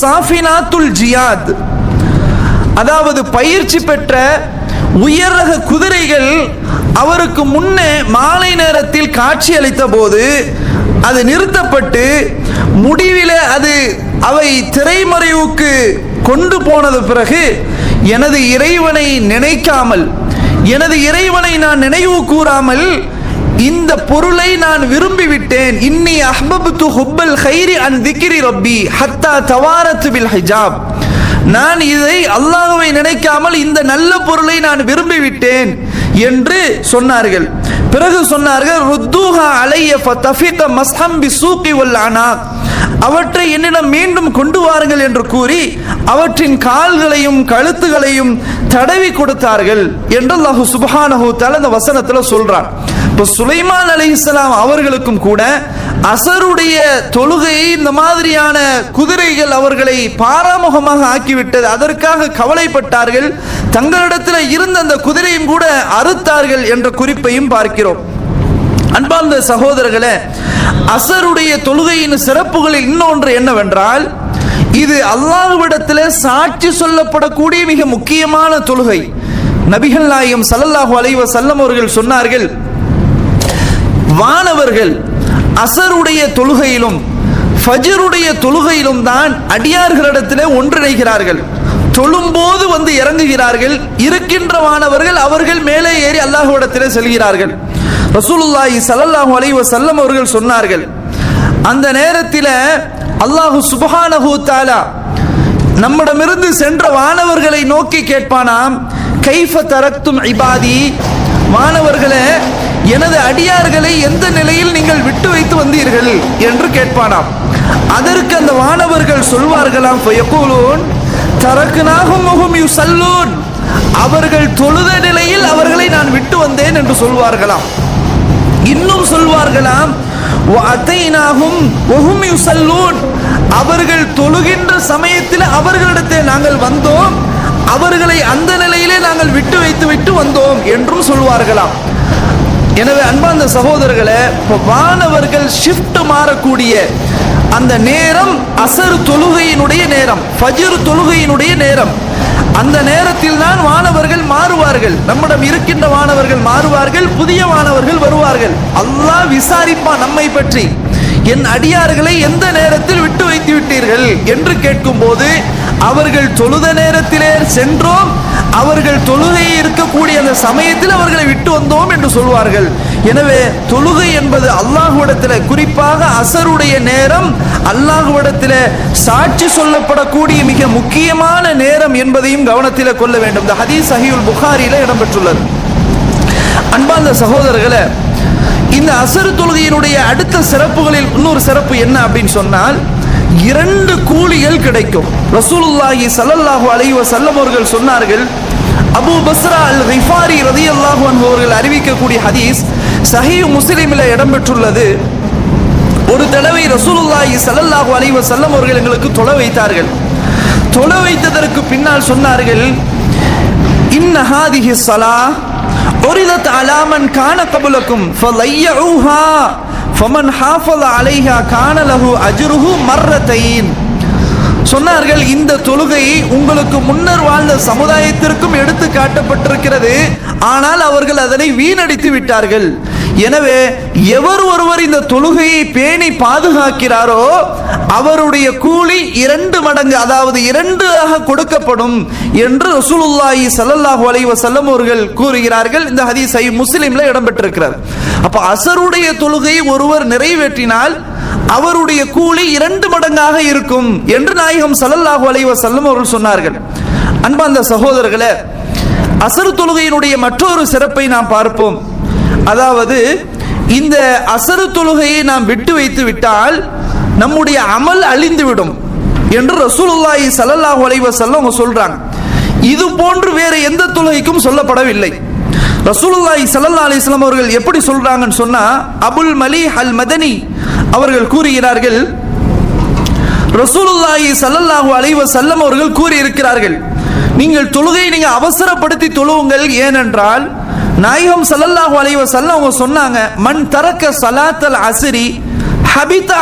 சாஃபினாத்துல் ஜியாத். அதாவது பயிற்சி பெற்ற உயர் ரக குதிரைகள் அவருக்கு முன்னே மாலை நேரத்தில் காட்சி அளித்த போது அது நிறுத்தப்பட்டு முடிவில் அது அவை திரைமறைவுக்கு கொண்டு போனது பிறகு எனது இறைவனை நினைக்காமல் எனது இறைவனை நான் நினைவு கூறாமல் இந்த பொருளை நான் விரும்பிவிட்டேன். இன்னி அஹ்பப்து ஹுப்பல் ஹைரி அன் திக்ரி ரப்பி ஹத்தா தவாரத்து பில் ஹிஜாப். நான் இதை அல்லாஹுவை நினைக்காமல் இந்த நல்ல பொருளை நான் விரும்பிவிட்டேன் என்று சொன்னார்கள். பிறகு சொன்னார்கள் ருத்தூஹா அலைய ஃபதஃபிக மஸ்ஹம் பி சூகி வல் அனாக். அவற்றை என்னிடம் மீண்டும் கொண்டு வாருங்கள் என்று கூறி அவற்றின் கால்களையும் கழுத்துகளையும் தடவி கொடுத்தார்கள் என்று அல்லாஹு சுபஹானஹு தலை அந்த வசனத்தில் சொல்றான். இப்போ சுலைமான் அலைஹிஸ்ஸலாம் அவர்களுக்கும் கூட அசருடைய தொழுகையை இந்த மாதிரியான குதிரைகள் அவர்களை பாராமுகமாக ஆக்கிவிட்டது. அதற்காக கவலைப்பட்டார்கள். தங்களிடத்தில் இருந்த அந்த குதிரையும் கூட அறுத்தார்கள் என்ற குறிப்பையும் பார்க்கிறோம். அன்பார்ந்த சகோதரர்களே அசருடைய தொழுகையின் சிறப்புகளில் இன்னொன்று என்னவென்றால் இது அல்லாஹ்விடத்தில் சாட்சி சொல்லப்படக்கூடிய மிக முக்கியமான தொழுகை. நபிகள் நாயகம் சல்லல்லாஹு அலைவ செல்லம் அவர்கள் சொன்னார்கள் வானவர்கள் அசருடைய தொழுகையிலும் ஃபஜருடைய தொழுகையிலும் தான் அடியார்களிடத்திலே ஒன்றிணைகிறார்கள். தொழும்போது வந்து இறங்குகிறார்கள். இருக்கின்ற வானவர்கள் அவர்கள் மேலே ஏறி அல்லாஹுவிடத்திலே செல்கிறார்கள். ரசூலுல்லாஹி சல்லல்லாஹு அலைஹி வஸல்லம் அவர்கள் சொன்னார்கள் அந்த நேரத்தில் அல்லாஹு சுபஹானஹு தஆலா நம்மிடமிருந்து சென்ற வானவர்களை நோக்கி கேட்பானாம் கைஃப தரக்தும் இபாதி? வானவர்களே எனது அடியார்களை எந்த நிலையில் நீங்கள் விட்டு வைத்து வந்தீர்கள் என்று கேட்பானாம். அதற்கு அந்த வானவர்கள் சொல்வார்களாம் தரக்குனாகும் தரக்குனாகும் முகும் யுசல்லூன். அவர்கள் தொழுத நிலையில் அவர்களை நான் விட்டு வந்தேன் என்று சொல்வார்களாம். இன்னும் சொல்வார்களாம் அத்தைனாகும் யூ சல்லூன் அவர்கள் தொழுகின்ற சமயத்தில் அவர்களிடத்தில் நாங்கள் வந்தோம். அவர்களை அந்த நிலையிலே நாங்கள் விட்டு வைத்து விட்டு வந்தோம் என்றும் சொல்வார்களாம். எனவே அன்பார்ந்த சகோதரர்களை இப்போ வானவர்கள் ஷிஃப்ட் மாறக்கூடிய அந்த நேரம் அசர் தொழுகையினுடைய நேரம் ஃபஜ்ர் தொழுகையினுடைய நேரம். அந்த நேரத்தில் தான் வானவர்கள் மாறுவார்கள். நம்மிடம் இருக்கின்ற வானவர்கள் மாறுவார்கள் புதிய வானவர்கள் வருவார்கள். அல்லாஹ் விசாரிப்பான் நம்மை பற்றி. என் அடியார்களை எந்த நேரத்தில் விட்டு வைத்து விட்டீர்கள் என்று கேட்கும்போது அவர்கள் தொழுத நேரத்திலே சென்றோம். அவர்கள் தொழுகை இருக்கக்கூடிய அந்த சமயத்தில் அவர்களை விட்டு வந்தோம் என்று சொல்வார்கள். எனவே தொழுகை என்பது அல்லாஹுவிடத்தில் குறிப்பாக அசருடைய நேரம் அல்லாஹுவிடத்தில் சாட்சி சொல்லப்படக்கூடிய மிக முக்கியமான நேரம் என்பதையும் கவனத்தில் கொள்ள வேண்டும். இந்த ஹதீஸ் சஹியுல் புகாரியில் இடம்பெற்றுள்ளது. அன்பார்ந்த சகோதரர்களை இந்த அசரு தொழுகையினுடைய அடுத்த சிறப்புகளில் இன்னொரு சிறப்பு என்ன அப்படின்னு சொன்னால் இரண்டு கூலிகள் கிடைக்கும். ரசூலுல்லாஹி சல்லல்லாஹு அலைஹி வஸல்லம் அவர்கள் சொன்னார்கள் அபு பஸ்ரா அல் ரிஃபாரி ரலியல்லாஹு அன்ஹு அவர்கள் அறிவிக்கக்கூடிய ஹதீஸ் சஹி முஸ்லிமில் இடம்பெற்றுள்ளது ஒரு தடவை ரசூலுல்லாஹி சல்லல்லாஹு அலைஹி வஸல்லம் அவர்கள் எங்களுக்கு தொலை வைத்தார்கள். தொலை வைத்ததற்கு பின்னால் சொன்னார்கள் இன்ன ஹாதிஹி ஸலா உரிதத் காண மன் கபுலக்கும் ஃபலையூஹா ஃபமன் ஹாஃபல அலைஹா காணலஹு அஜுருஹு அஜ்ருஹு சொன்னார்கள் இந்த தொழுகை உங்களுக்கு முன்னர் வாழ்ந்த சமுதாயத்திற்கும் எடுத்து காட்டப்பட்டிருக்கிறது ஆனால் அவர்கள் அதனை வீணடித்து விட்டார்கள். எனவே எவர் ஒருவர் இந்த தொழுகையை பேணி பாதுகாக்கிறாரோ அவருடைய கூலி இரண்டு மடங்கு அதாவது இரண்டாக கொடுக்கப்படும் என்று ரசூலுல்லாஹி சல்லல்லாஹு அலைஹி வஸல்லம் அவர்கள் கூறுகிறார்கள். இந்த ஹதீஸை சஹீஹ் முஸ்லிம்ல இடம்பெற்றிருக்கிறது. அப்ப அசருடைய தொழுகையை ஒருவர் நிறைவேற்றினால் அவருடைய கூலி இரண்டு மடங்காக இருக்கும் என்று நாயகம் சல்லல்லாஹு அலைஹி வஸல்லம் அவர்கள் சொன்னார்கள். அன்பார்ந்த சகோதரர்களே அசர் தொழுகையினுடைய மற்றொரு சிறப்பை நாம் பார்ப்போம். அதாவது இந்த அசரு தொழுகையை நாம் விட்டு வைத்து விட்டால் நம்முடைய அமல் அழிந்துவிடும் என்று ரசூலுல்லாஹி சல்லல்லாஹு அலைஹி வஸல்லம் அவங்க சொல்றாங்க. இது போன்று வேற எந்த தொழுகைக்கும் சொல்லப்படவில்லை. ரசூலுல்லாஹி சல்லல்லாஹு அலைஹி வஸல்லம் அவர்கள் எப்படி சொல்றாங்கன்னு சொன்னா அபுல் மலீஹ் அல் மதனி அவர்கள் கூறுகிறார்கள் ரசூலுல்லாஹி சல்லல்லாஹு அலைஹி வஸல்லம் அவர்கள் கூறி இருக்கிறார்கள் நீங்கள் தொழுகையை நீங்க அவசரப்படுத்தி தொழுவுங்கள் ஏனென்றால் நாயகம் ஸல்லல்லாஹு அலைஹி வஸல்லம் அவங்க சொன்னாங்க மண் தரக்க சலாத்தல் அசிரி ஹபித